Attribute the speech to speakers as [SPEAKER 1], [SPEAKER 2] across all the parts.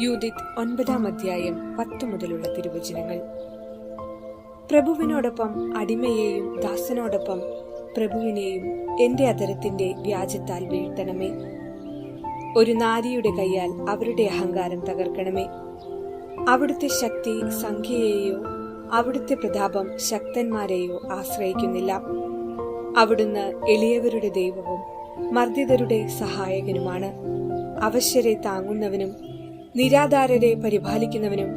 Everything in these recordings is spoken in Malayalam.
[SPEAKER 1] യൂതിത് ഒൻപതാം അധ്യായം പത്ത് മുതലുള്ള തിരുവചനങ്ങൾ. പ്രഭുവിനോടൊപ്പം അടിമയെയും ദാസനോടൊപ്പം പ്രഭുവിനെയും എന്റെ അതരത്തിന്റെ വ്യാജത്താൽ വീഴ്ത്തണമേ. ഒരു നാരിയുടെ കൈയാൽ അവരുടെ അഹങ്കാരം തകർക്കണമേ. അവിടുത്തെ ശക്തി സംഖ്യയെയോ അവിടുത്തെ പ്രതാപം ശക്തന്മാരെയോ ആശ്രയിക്കുന്നില്ല. അവിടുന്ന് എളിയവരുടെ ദൈവവും മർദ്ദിതരുടെ സഹായകനുമാണ്. അവശ്യരെ താങ്ങുന്നവനും നിരാധാരരെ പരിപാലിക്കുന്നവനും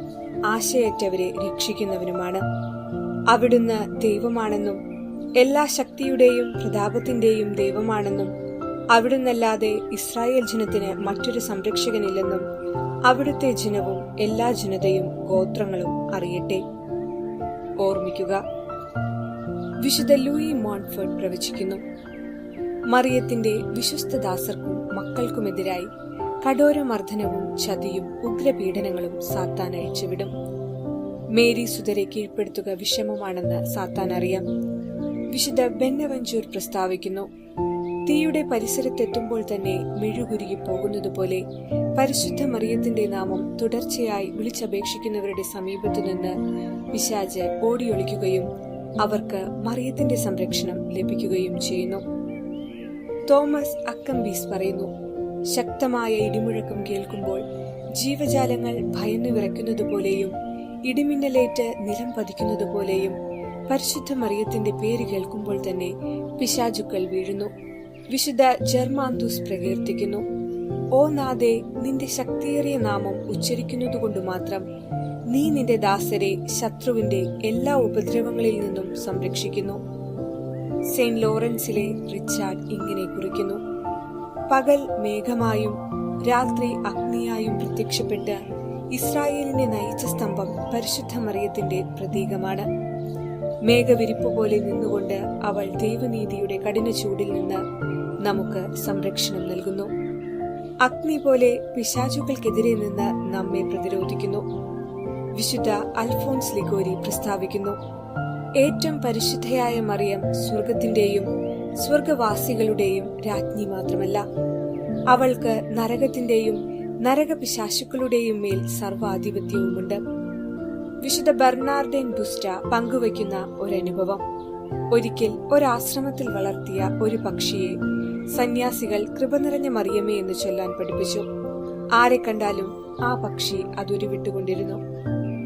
[SPEAKER 1] ആശയറ്റവരെ രക്ഷിക്കുന്നവനുമാണ്. അവിടുന്ന് ദൈവമാണെന്നും എല്ലാ ശക്തിയുടെയും പ്രതാപത്തിന്റെയും ദൈവമാണെന്നും അവിടുന്നല്ലാതെ ഇസ്രായേൽ ജനത്തിന് മറ്റൊരു സംരക്ഷകനില്ലെന്നും അവിടുത്തെ ജനവും എല്ലാ ജനതയും ഗോത്രങ്ങളും അറിയട്ടെ. ഓർമ്മിക്കുക വിശുദ്ധ ലൂയി മോൺഫേർഡ് പ്രവചിക്കുന്നു മറിയത്തിന്റെ വിശ്വസ്തദാസർക്കും മക്കൾക്കുമെതിരായി കഠോരമർദ്ദനവും ചതിയും ഉഗ്രപീഡനങ്ങളും സാത്താൻ അയച്ചുവിടും മേരി സുതരെ കീഴ്പ്പെടുത്തുക വിഷമമാണെന്ന് സാത്താൻ അറിയാം. വിശുദ്ധ ബെന്നവഞ്ചൂർ പ്രസ്താവിക്കുന്നു തീയുടെ പരിസരത്തെത്തുമ്പോൾ തന്നെ മെഴുകുരുകി പോകുന്നതുപോലെ പരിശുദ്ധ മറിയത്തിന്റെ നാമം തുടർച്ചയായി വിളിച്ചപേക്ഷിക്കുന്നവരുടെ സമീപത്തു നിന്ന് പിശാജ് ഓടിയൊളിക്കുകയും അവർക്ക് മറിയത്തിന്റെ സംരക്ഷണം ലഭിക്കുകയും ചെയ്യുന്നു. തോമസ് അക്കംബീസ് പറയുന്നു ശക്തമായ ഇടിമുഴക്കം കേൾക്കുമ്പോൾ ജീവജാലങ്ങൾ ഭയന്നു വിറയ്ക്കുന്നതുപോലെയും ഇടിമിന്നലേറ്റ് നിലം പതിക്കുന്നതുപോലെയും പരിശുദ്ധ മറിയത്തിന്റെ പേര് കേൾക്കുമ്പോൾ തന്നെ പിശാചുക്കൾ വീഴുന്നു. വിശുദ്ധ ജർമാന്തൂസ് പ്രകീർത്തിക്കുന്നു. ഓ നാദേ നിന്റെ ശക്തിയേറിയ നാമം ഉച്ചരിക്കുന്നതുകൊണ്ട് മാത്രം നീ നിന്റെ ദാസരെ ശത്രുവിന്റെ എല്ലാ ഉപദ്രവങ്ങളിൽ നിന്നും സംരക്ഷിക്കുന്നു. സെയിന്റ് ലോറൻസിലെ റിച്ചാർഡ് ഇങ്ങനെ കുറിക്കുന്നു. പകൽ മേഘമായും രാത്രി അഗ്നിയായും പ്രത്യക്ഷപ്പെട്ട് ഇസ്രായേലിനെ നയിച്ച സ്തംഭം പരിശുദ്ധ മറിയത്തിന്റെ പ്രതീകമാണ്. മേഘവിരിപ്പ് പോലെ നിന്നുകൊണ്ട് അവൾ ദൈവനീതിയുടെ കഠിന ചൂടിൽ നിന്ന് നമുക്ക് സംരക്ഷണം നൽകുന്നു. അഗ്നി പോലെ പിശാചുക്കൾക്കെതിരെ നിന്ന് നമ്മെ പ്രതിരോധിക്കുന്നു. വിശുദ്ധ അൽഫോൺസ് ലിഗോരി പ്രസ്താവിക്കുന്നു ഏറ്റവും പരിശുദ്ധയായ മറിയം സ്വർഗത്തിന്റെയും സ്വർഗവാസികളുടെയും രാജ്ഞി മാത്രമല്ല. അവൾക്ക് നരകത്തിന്റെയും നരകപിശാശുക്കളുടെയും മേൽ സർവാധിപത്യവുമുണ്ട്. വിശുദ്ധ ബെർണാർഡൻ ബുസ്റ്റ പങ്കുവയ്ക്കുന്ന ഒരനുഭവം. ഒരിക്കൽ ഒരാശ്രമത്തിൽ വളർത്തിയ ഒരു പക്ഷിയെ സന്യാസികൾ കൃപ നിറഞ്ഞ മറിയമേ എന്ന് ചൊല്ലാൻ പഠിപ്പിച്ചു. ആരെ കണ്ടാലും ആ പക്ഷി അതുരുവിട്ടുകൊണ്ടിരുന്നു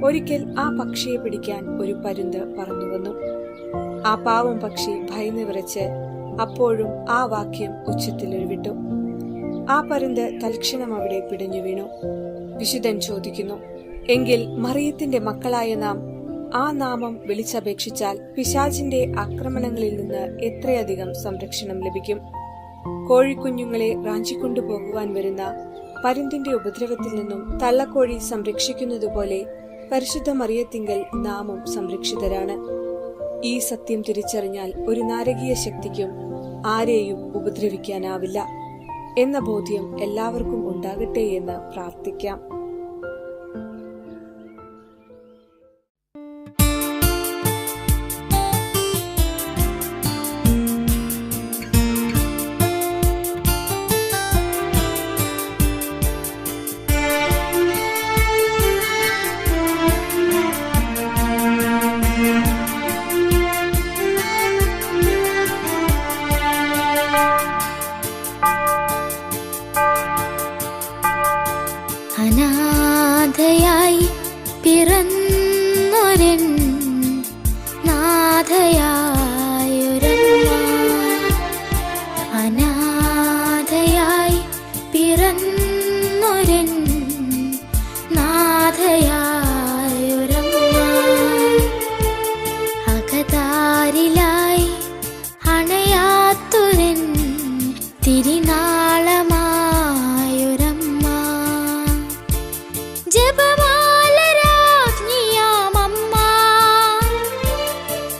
[SPEAKER 1] ഒരിക്കൽ ആ പക്ഷിയെ പിടിക്കാൻ ഒരു പരുന്ത് പറന്നു വന്നു ആ പാവം പക്ഷി ഭയന്ന് വിറച്ച് അപ്പോഴും ആ വാക്യം ഉച്ചത്തിൽ ഉരുവിട്ടു. ആ പരുന്ത് തൽക്ഷണം അവിടെ പിടഞ്ഞു വീണു. വിശുദ്ധൻ ചോദിക്കുന്നു എങ്കിൽ മറിയത്തിന്റെ മക്കളായ നാം ആ നാമം വിളിച്ചപേക്ഷിച്ചാൽ പിശാചിന്റെ ആക്രമണങ്ങളിൽ നിന്ന് എത്രയധികം സംരക്ഷണം ലഭിക്കും? കോഴിക്കുഞ്ഞുങ്ങളെ റാഞ്ചിക്കൊണ്ടുപോകുവാൻ വരുന്ന പരുന്തിന്റെ ഉപദ്രവത്തിൽ നിന്നും തള്ളക്കോഴി സംരക്ഷിക്കുന്നതുപോലെ പരിശുദ്ധ മറിയത്തിങ്കൽ നാമം സംരക്ഷിതരാണ്. ഈ സത്യം തിരിച്ചറിഞ്ഞാൽ ഒരു നാരകീയ ശക്തിക്കും ആരെയും ഉപദ്രവിക്കാനാവില്ല. എന്ന ബോധ്യം എല്ലാവർക്കും ഉണ്ടാകട്ടെ എന്ന് പ്രാർത്ഥിക്കാം.
[SPEAKER 2] പിറന്നൊരൻ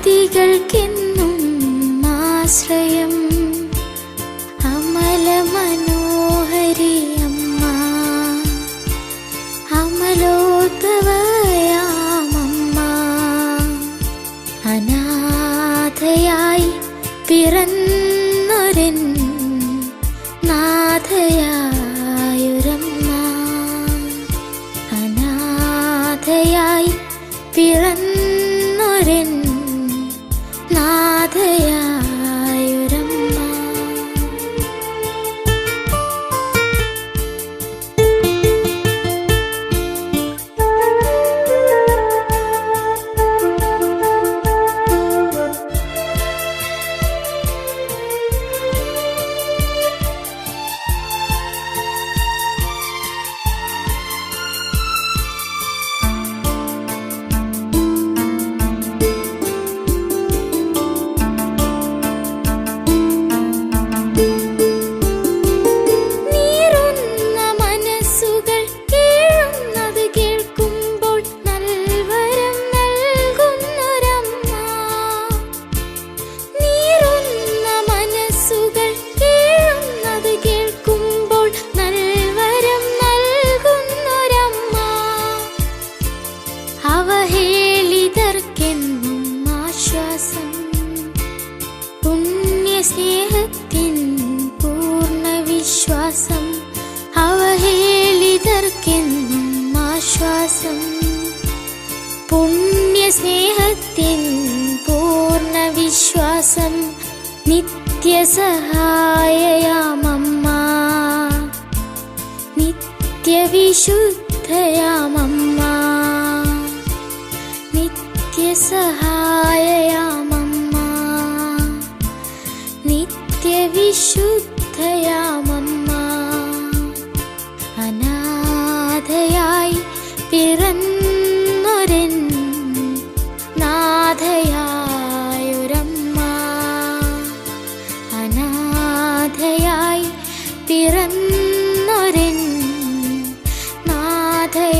[SPEAKER 2] അതികൾക്കെന്നും ആശ്രയം. അമല മനോഹരി അമ്മ. അമലോത്സവയാമമ്മ അന വിശ്വാസം അവഹേളിതർക്കെന്നും ആശ്വാസം. പുണ്യസ്നേഹത്തിൻ പൂർണ വിശ്വാസം നിത്യസഹായയാമമ്മ. നിത്യവിശുദ്ധയാമമ്മ. നിത്യസഹായയാമമ്മ. നിത്യവിശുദ്ധ അനാഥയായി പിറന്നൊരൻ നാഥയായൊരമ്മ. അനാഥയായി പിറന്നൊരൻ നാഥയ